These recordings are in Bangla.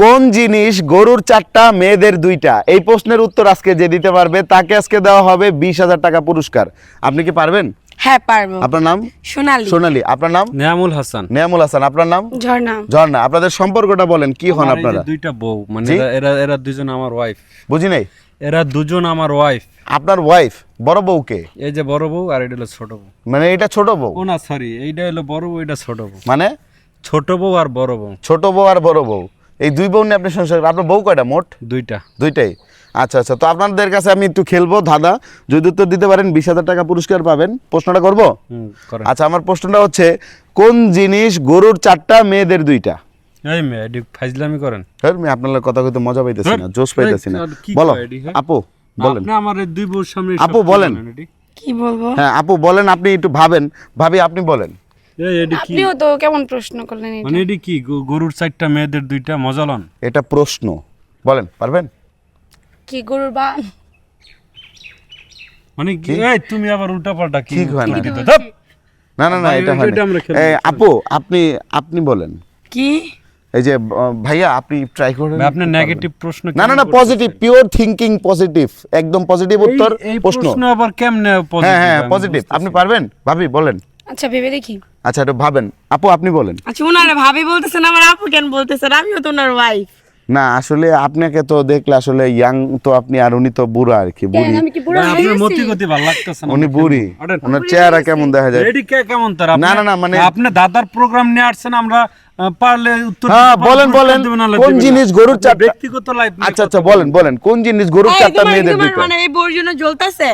কোন জিনিস গরুর চারটা মেয়েদের দুইটা? এই প্রশ্নের উত্তর আজকে যে দিতে পারবে তাকে আজকে দেওয়া হবে বিশ হাজার টাকা পুরস্কার। আপনি কি পারবেন? হ্যাঁ পারব। আপনার নাম? সোনালি। সোনালী। আপনার নাম? নিয়ামুল হাসান। নেয়ামুল হাসান। আপনার নাম? ঝর্ণা। ঝর্ণা। আপনাদের সম্পর্কটা বলেন কি হন আমার এই যে আপনারা? দুইটা বউ মানে এরা- দুজন আমার ওয়াইফ বুঝি নাই? এরা দুজন আমার ওয়াইফ আপনার ওয়াইফ বড় বউকে? এই যে বড় বউ আর এটা হলো ছোট বউ। মানে এটা ছোট বউ? ও না সরি এইটা হলো বড় বউ এটা ছোট বউ। মানে? ছোট বউ আর বড় বউ। ছোট বউ আর বড় বউ। এই দুই বউ নিয়ে আপনি সংসার করেন। আপনার বউ কয়টা মোট? দুইটা। দুইটাই। আচ্ছা আচ্ছা তো আপনাদের কাছে আমি একটু খেলব দাদা যদি উত্তর দিতে পারেন বিশ হাজার টাকা পুরস্কার পাবেন। প্রশ্নটা করব? আচ্ছা আমার প্রশ্নটা হচ্ছে কোন জিনিস গরুর চারটা মেয়েদের দুইটা? এই মেয়ে এটি ফাইজলামি করেন। হ্যাঁ আমি আপনার কথা কইতে মজা পাইতেছি না জোশ পাইতেছি না। বলো? আপু বলেন। আপনি আমার দুই বউর সামনে আপু, বলেন। কি বলব? হ্যাঁ আপু বলেন আপনি একটু ভাবেন। ভাবি আপনি বলেন। আপনিও তো কেমন প্রশ্ন করলেন এটা? মানে কি? গরুর চারটা মেয়েদের দুইটা মজা লন? এটা প্রশ্ন। বলেন পারবেন? কি গরুর বান মানে কি? এই তুমি আবার উল্টা পাল্টা কি হয় না। না না না এটা হয় আপু আপনি আপনি বলেন। কি? এই যে ভাইয়া আপনি ট্রাই করেন। ভাই, আপনার নেগেটিভ প্রশ্ন না না না পজিটিভ পিওর থিংকিং পজিটিভ একদম পজিটিভ উত্তর এই প্রশ্ন। আবার কেমনে হ্যাঁ হ্যাঁ পজিটিভ আপনি পারবেন? ভাবি বলেন। আচ্ছা ভেবে দেখি। আচ্ছা একটু ভাবেন। আপু আপনি বলেন। আচ্ছা ওনারা ভাবি বলতেছেন আমার আপু কেন বলতেছেন? আমিও তো ওনার ওয়াইফ না আসলে আপনাকে তো দেখলে আসলে ইয়াং তো আপনি আর উনি তো বুড়া আর কি বুড়ি। আমি কি বুড়ো আপনার মতি গতি ভালো লাগতেছে না উনি বুড়ি। ওনার চেহারা কেমন দেখা যায়? রেডি কে কেমন তার? না, না, না, মানে- আপনি দাদার প্রোগ্রাম নিয়ে আসছেন আমরা পারলে উত্তর হ্যাঁ বলেন বলেন। কোন জিনিস গরুর চারটা ব্যক্তিগত লাইফ আচ্ছা আচ্ছা বলেন বলেন কোন জিনিস গরুর চারটা মেয়েদের তোমার মানে এই বোর জন্য জ্বলতেছে?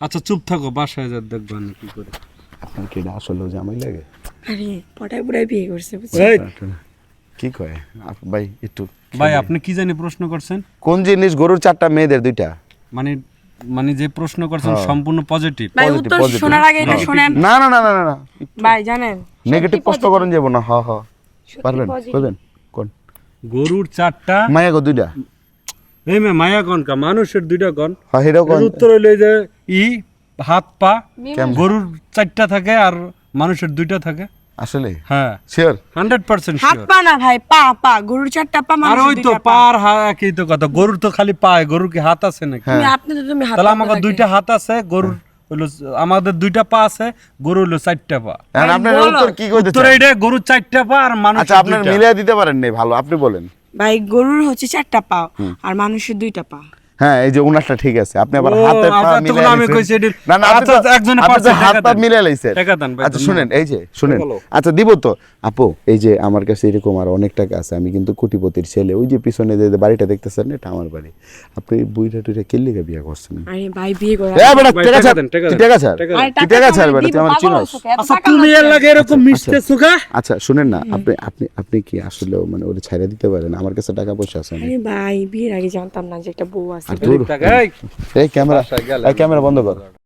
আচ্ছা চুপ থাকো বাসায় যা দেখবেন না কি করে। আপনার কি এটা আসলে জামাই লাগে? আরে পটায় পুরাই বিয়ে করছে? কি কয়? ভাই একটু ভাই আপনি কি জানি প্রশ্ন করছেন? কোন জিনিস গরুর চারটা মেয়েদের দুইটা? মানে মানে যে প্রশ্ন করছেন হ্যাঁ। সম্পূর্ণ পজিটিভ ভাই উত্তর শোনার আগে এটা শোনেন। না না না না না না। ভাই জানেন নেগেটিভ প্রশ্ন করেন যাব না হ হ। পারবেন. পারবেন? কোন? গরুর চারটা মায়া গো দুইটা। এই মে মায়া কনকা মানুষের দুইটা কন? হ্যাঁ হেটাও কোন? উত্তর হইল যে ই হাত পা গরুর চারটা থাকে আর মানুষের দুইটা থাকে। আসলে? হ্যাঁ। শিওর হান্ড্রেড পার্সেন্ট হাত পা না ভাই পা পা গরুর চারটা পা আর ওই তো পার তো কথা। গরুর তো খালি পায় গরুর কি হাত আছে নাকি? তুমি আপনি তো তুমি হাত তাহলে আমাকে দুইটা হাত আছে গরুর হইল আমাদের দুইটা পা আছে গরু হইল চারটা পা। আপনার উত্তর কি কইতে উত্তর এইটা গরুর চারটা পা আর মানুষ আচ্ছা আপনার মিলিয়ে দিতে পারেন নাই ভালো আপনি বলেন। ভাই গরুর হচ্ছে চারটা পা আর মানুষের দুইটা পা। হ্যাঁ এই যে উনারটা ঠিক আছে। আপনি আবার হাতে পা আচ্ছা, মিলিয়ে আমি কইছি না না আপনি আচ্ছা, তো একজনে পারছে, হাত টাকা পা দেন। মিলিয়ে লাইছেন। টাকা দেন ভাই, আচ্ছা শুনেন এই যে শুনেন। আচ্ছা দিব তো। আপু এই যে আমার কাছে এরকম আর অনেক টাকা আছে আমি কিন্তু কোটিপতির ছেলে। ওই যে পিছনে যে বাড়িটা দেখতেছেন এটা আমার বাড়ি। আপনি বুইটা টুইটা কিল্লে বিয়ে করছেন? আরে ভাই বিয়ে করে এ ভাই, টাকা ছাড়। দেন, টাকা দেন। টাকা ছাড়? টাকা তুই আমার চিনস? এত আচ্ছা তুমি এর লাগে এরকম মিশতেছো গা আচ্ছা। শুনেন না আপনি আপনি আপনি কি আসলে মানে ওটা ছাইরা দিতে পারেন? আমার কাছে টাকা পয়সা আছে আরে ভাই বিয়ের আগে জানতাম না যে একটা বউ আছে। এই এই ক্যামেরা এই ক্যামেরা বন্ধ কর।